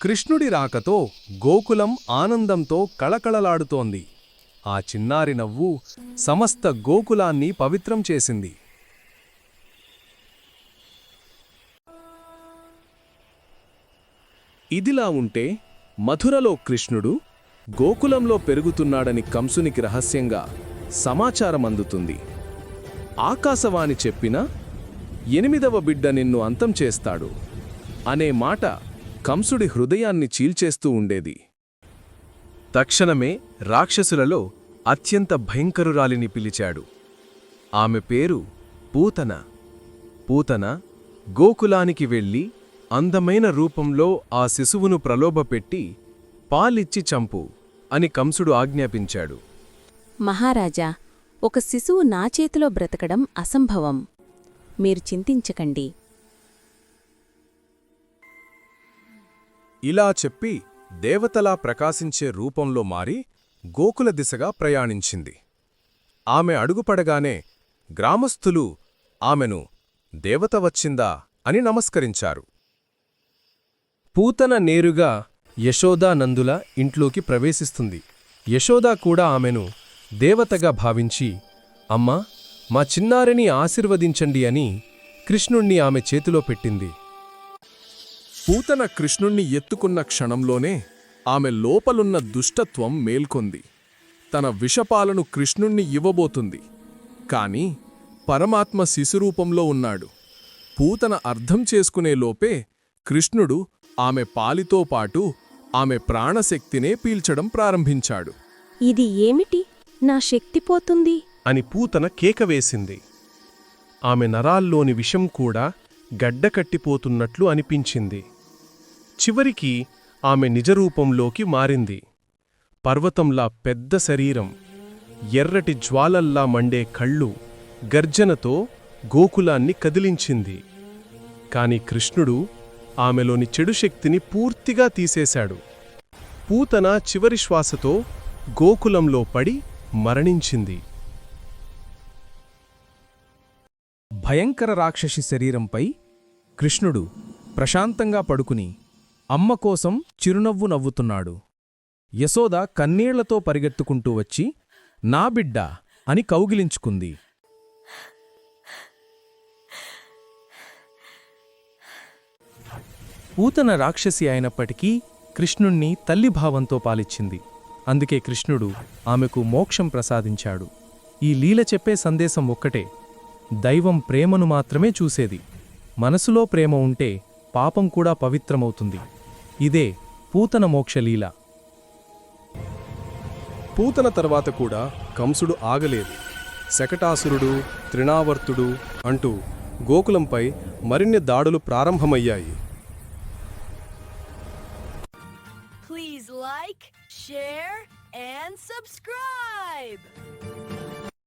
కృష్ణుడి రాకతో గోకులం ఆనందంతో కళకళలాడుతోంది. ఆ చిన్నారి నవ్వు సమస్త గోకులాన్ని పవిత్రం చేసింది. ఇదిలా ఉంటే మథురలో కృష్ణుడు గోకులంలో పెరుగుతున్నాడని కంసునికి రహస్యంగా సమాచారం అందుతుంది ఆకాశవాణి చెప్పిన ఎనిమిదవ బిడ్డ నిన్ను అంతం చేస్తాడు అనే మాట కంసుడి హృదయాన్ని చీల్చేస్తూ ఉండేది. తక్షణమే రాక్షసులలో అత్యంత భయంకరురాలిని పిలిచాడు. ఆమె పేరు పూతన. పూతన గోకులానికి వెళ్ళి అందమైన రూపంలో ఆ శిశువును ప్రలోభపెట్టి పాలిచ్చి చంపు అని కంసుడు ఆజ్ఞాపించాడు. మహారాజా ఒక శిశువు నా చేతిలో బ్రతకడం అసంభవం. మీరు చింతించకండి. ఇలా చెప్పి దేవతలా ప్రకాశించే రూపంలో మారి గోకుల దిశగా ప్రయాణించింది. ఆమె అడుగుపడగానే గ్రామస్థులు ఆమెను దేవత వచ్చిందా అని నమస్కరించారు. పూతన నేరుగా యశోదా నందుల ఇంట్లోకి ప్రవేశిస్తుంది. యశోదా కూడా ఆమెను దేవతగా భావించి అమ్మా మా చిన్నారిని ఆశీర్వదించండి అని కృష్ణుణ్ణి ఆమె చేతిలో పెట్టింది. పూతన కృష్ణుణ్ణి ఎత్తుకున్న క్షణంలోనే ఆమె లోపలున్న దుష్టత్వం మేల్కొంది. తన విషపాలను కృష్ణుణ్ణి ఇవ్వబోతుంది. కాని పరమాత్మ శిశురూపంలో ఉన్నాడు. పూతన అర్థం చేసుకునే లోపే కృష్ణుడు ఆమె పాలితో పాటు ఆమె ప్రాణశక్తినే పీల్చడం ప్రారంభించాడు. ఇది ఏమిటి? నా శక్తి పోతుంది. అని పూతన కేకవేసింది ఆమె నరాల్లోని విషం కూడా గడ్డకట్టిపోతున్నట్లు అనిపించింది. చివరికి ఆమె నిజరూపంలోకి మారింది. పర్వతంలా పెద్ద శరీరం ఎర్రటి జ్వాలల్లా మండే కళ్ళు గర్జనతో గోకులాన్ని కదిలించింది. కాని కృష్ణుడు ఆమెలోని చెడు శక్తిని పూర్తిగా తీసేశాడు. పూతన చివరి శ్వాసతో గోకులంలో పడి మరణించింది. భయంకర రాక్షసి శరీరంపై కృష్ణుడు ప్రశాంతంగా పడుకుని అమ్మ కోసం చిరునవ్వు నవ్వుతున్నాడు. యశోద కన్నీళ్ళతో పరిగెత్తుకుంటూ వచ్చి నా బిడ్డ అని కౌగిలించుకుంది. ఊతన రాక్షసి అయినప్పటికీ కృష్ణుణ్ణి తల్లి భావంతో పాలిచ్చింది. అందుకే కృష్ణుడు ఆమెకు మోక్షం ప్రసాదించాడు. ఈ లీల చెప్పే సందేశం ఒక్కటే. దైవం ప్రేమను మాత్రమే చూసేది. మనసులో ప్రేమ ఉంటే పాపం కూడా పవిత్రమవుతుంది. ఇదే పూతన మోక్షలీల పూతన తర్వాత కూడా కంసుడు ఆగలేదు. శకటాసురుడు త్రిణావర్తుడు అంటూ గోకులంపై మరిన్ని దాడులు ప్రారంభమయ్యాయి. Please like, share, and subscribe!